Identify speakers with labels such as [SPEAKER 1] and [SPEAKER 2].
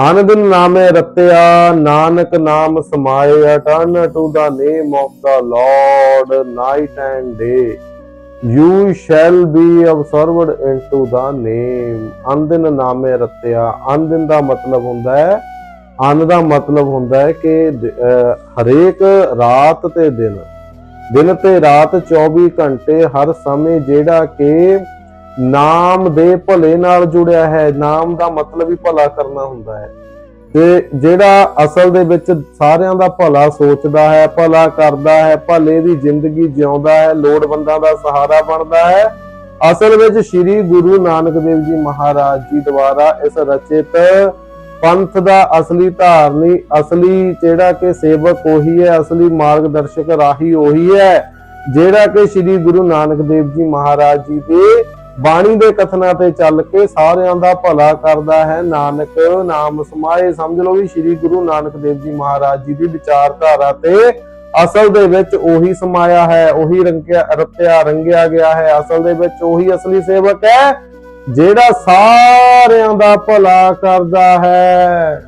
[SPEAKER 1] ਅਨ ਨਾਮੇ ਰਤਿਆ, ਨਾਨਕ ਨਾਮ ਸਮਾਏ attune to the name of the lord, night and day. You shall be absorbed into the name. ਅਨ ਦਿਨ ਨਾਮੇ ਰਤਿਆ। ਅਨ ਦਾ ਮਤਲਬ ਹੁੰਦਾ ਹੈ, ਅੰਨ ਦਾ ਮਤਲਬ ਹੁੰਦਾ ਹੈ ਕਿ ਹਰੇਕ ਰਾਤ ਤੇ ਦਿਨ। ਦਿਨ ਤੇ ਰਾਤ 24 ਘੰਟੇ ਹਰ ਸਮੇਂ ਜਿਹੜਾ ਕਿ ਨਾਮ ਦੇ ਭਲੇ ਨਾਲ ਜੁੜਿਆ ਹੈ। ਨਾਮ ਦਾ ਮਤਲਬ ਹੀ ਭਲਾ ਕਰਨਾ ਹੁੰਦਾ ਹੈ। ਤੇ ਜਿਹੜਾ ਅਸਲ ਦੇ ਵਿੱਚ ਸਾਰਿਆਂ ਦਾ ਭਲਾ ਸੋਚਦਾ ਹੈ, ਭਲਾ ਕਰਦਾ ਹੈ, ਭਲੇ ਦੀ ਜ਼ਿੰਦਗੀ ਜਿਉਂਦਾ ਹੈ, ਲੋੜਵੰਦਾਂ ਦਾ ਸਹਾਰਾ ਬਣਦਾ ਹੈ, ਅਸਲ ਵਿੱਚ ਸ੍ਰੀ ਗੁਰੂ ਨਾਨਕ ਦੇਵ ਜੀ ਮਹਾਰਾਜ ਜੀ ਦੁਆਰਾ ਇਸ ਰਚਿਤ ਪੰਥ ਦਾ ਅਸਲੀ ਧਾਰਨੀ, ਅਸਲੀ ਜਿਹੜਾ ਕਿ ਸੇਵਕ ਉਹੀ ਹੈ, ਅਸਲੀ ਮਾਰਗਦਰਸ਼ਕ ਰਾਹੀ ਉਹੀ ਹੈ, ਜਿਹੜਾ ਕਿ ਸ੍ਰੀ ਗੁਰੂ ਨਾਨਕ ਦੇਵ ਜੀ ਮਹਾਰਾਜ ਜੀ ਦੇ ਬਾਣੀ ਦੇ ਕਥਨਾਂ ਤੇ ਚੱਲ ਕੇ ਸਾਰਿਆਂ ਦਾ ਭਲਾ ਕਰਦਾ ਹੈ। ਨਾਨਕ ਨਾਮ ਸਮਾਏ। ਸਮਝ ਲਓ ਵੀ ਸ੍ਰੀ ਗੁਰੂ ਨਾਨਕ ਦੇਵ ਜੀ ਮਹਾਰਾਜ ਜੀ ਦੀ ਵਿਚਾਰਧਾਰਾ ਤੇ ਅਸਲ ਦੇ ਵਿੱਚ ਉਹੀ ਸਮਾਇਆ ਹੈ, ਉਹੀ ਰੰਗਿਆ, ਰਤਿਆ, ਰੰਗਿਆ ਗਿਆ ਹੈ। ਅਸਲ ਦੇ ਵਿੱਚ ਉਹੀ ਅਸਲੀ ਸੇਵਕ ਹੈ, ਜਿਹੜਾ ਸਾਰਿਆਂ ਦਾ ਭਲਾ ਕਰਦਾ ਹੈ।